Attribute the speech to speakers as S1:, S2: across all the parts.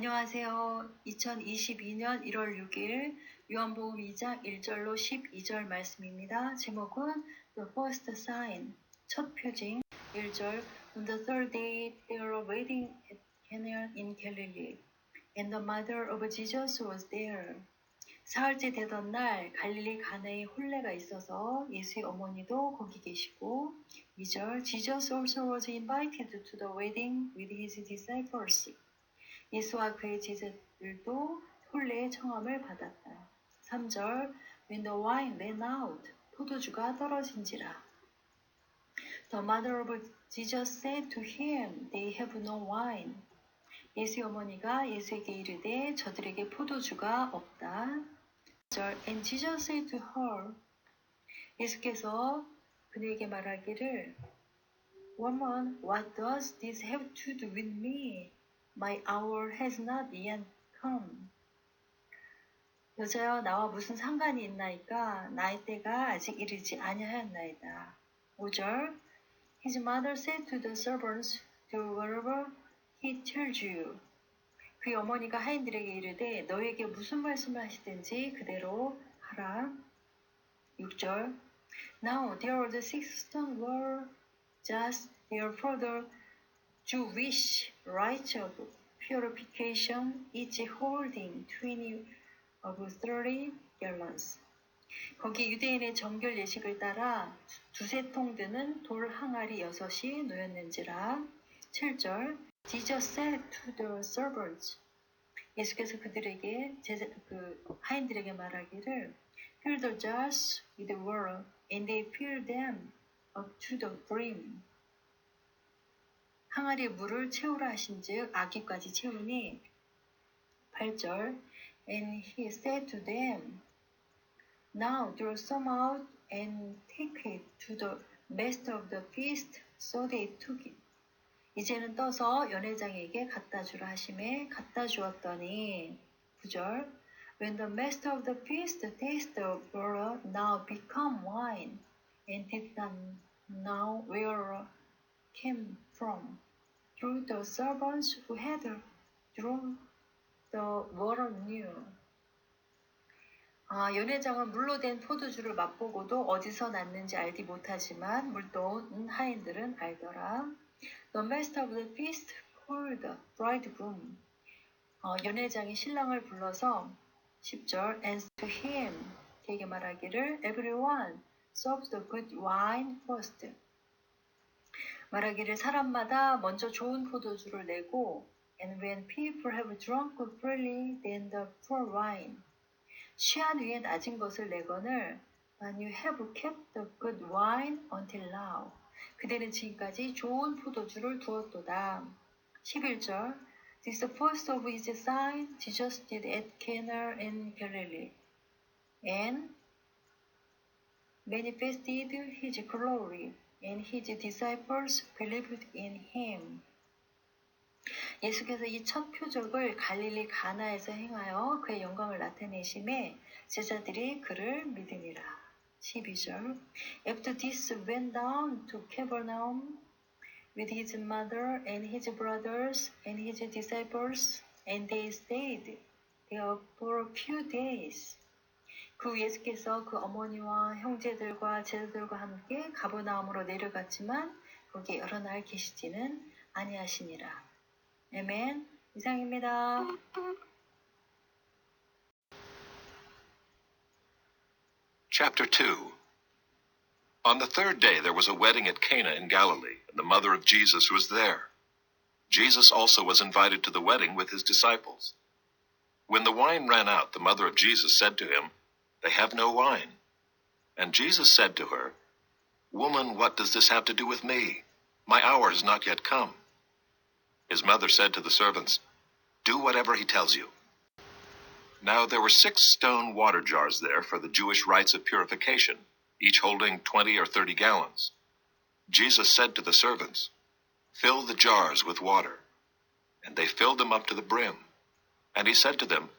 S1: 안녕하세요. 2022년 1월 6일 요한복음 2장 1절로 12절 말씀입니다. 제목은 The First Sign, 첫 표징 1절 On the third day they were waiting at Cana in Galilee and the mother of Jesus was there. 사흘째 되던 날 갈릴리 가나에 혼례가 있어서 예수의 어머니도 거기 계시고 2절 Jesus also was invited to the wedding with his disciples. 예수와 그의 제자들도 혼례의 청함을 받았다. 3절 When the wine ran out, 포도주가 떨어진지라. The mother of Jesus said to him, They have no wine. 예수의 어머니가 예수에게 이르되 저들에게 포도주가 없다. 4절 And Jesus said to her, 예수께서 그에게 말하기를 Woman, what does this have to do with me? My hour has not yet come. 여자여 나와 무슨 상관이 있나이까 나의 때가 아직 이르지 아니하였나이다. 5절 His mother said to the servants, Do whatever he tells you. 그의 어머니가 하인들에게 이르되 너에게 무슨 말씀을 하시든지 그대로 하라. 6절 Now there were the six stone were just their further Jewish rites of purification, each holding 20 of 30 gallons. 거기 유대인의 정결 예식을 따라 두세 통 드는 돌 항아리 여섯이 놓였는지라. 7절 Jesus said to the servants 예수께서 그들에게 제자, 그 하인들에게 말하기를 Fill the jars with water and they fill them up to the brim. 항아리에 물을 채우라 하신즉 아기까지 채우니 8절 And he said to them Now draw some out and take it to the master of the feast so they took it 이제는 떠서 연회장에게 갖다 주라 하심에 갖다 주었더니 9절 When the master of the feast tasted the water now become wine and did not know where came from through the servants who had drawn the water knew. 아, 연회장은 물로 된 포도주를 맛보고도 어디서 났는지 알지 못하지만 물도 온 하인들은 알더라. The master of the feast called the bridegroom. 어, 연회장이 신랑을 불러서 10절 and to him 그에게 말하기를 everyone serves the good wine first. 말하기를 사람마다 먼저 좋은 포도주를 내고 and when people have drunk freely then the poor wine. 취한 후에 낮은 것을 내거늘 but you have kept the good wine until now. 그대는 지금까지 좋은 포도주를 두었도다. 11절 This first of his sign Jesus did at Cana in Galilee and manifested his glory and his disciples believed in him. 예수께서 이 첫 표적을 갈릴리 가나에서 행하여 그의 영광을 나타내심에 제자들이 그를 믿으니라. 12절 After this went down to Capernaum with his mother and his brothers and his disciples and they stayed there for a few days. 그 예수께서 그 어머니와 형제들과 제자들과 함께 가버나움으로 내려갔지만 거기 여러 날 계시지는 아니하시니라. 아멘. 이상입니다.
S2: Chapter 2 On the third day there was a wedding at Cana in Galilee, and the mother of Jesus was there. Jesus also was invited to the wedding with his disciples. When the wine ran out, the mother of Jesus said to him, they have no wine. And Jesus said to her, Woman, what does this have to do with me? My hour has not yet come. His mother said to the servants, Do whatever he tells you. Now there were six stone water jars there for the Jewish rites of purification, each holding twenty or thirty gallons. Jesus said to the servants, Fill the jars with water. And they filled them up to the brim. And he said to them,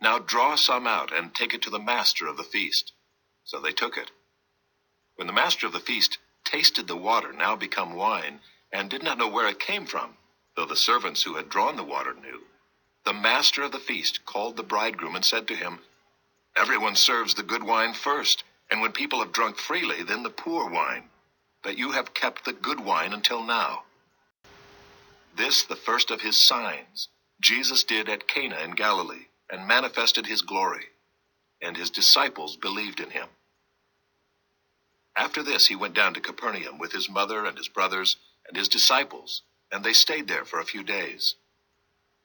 S2: Now draw some out and take it to the master of the feast. So they took it. When the master of the feast tasted the water, now become wine, and did not know where it came from, though the servants who had drawn the water knew, the master of the feast called the bridegroom and said to him, Everyone serves the good wine first, and when people have drunk freely, then the poor wine. But you have kept the good wine until now. This, the first of his signs, Jesus did at Cana in Galilee, and manifested his glory, and his disciples believed in him. After this, he went down to Capernaum with his mother and his brothers and his disciples, and they stayed there for a few days.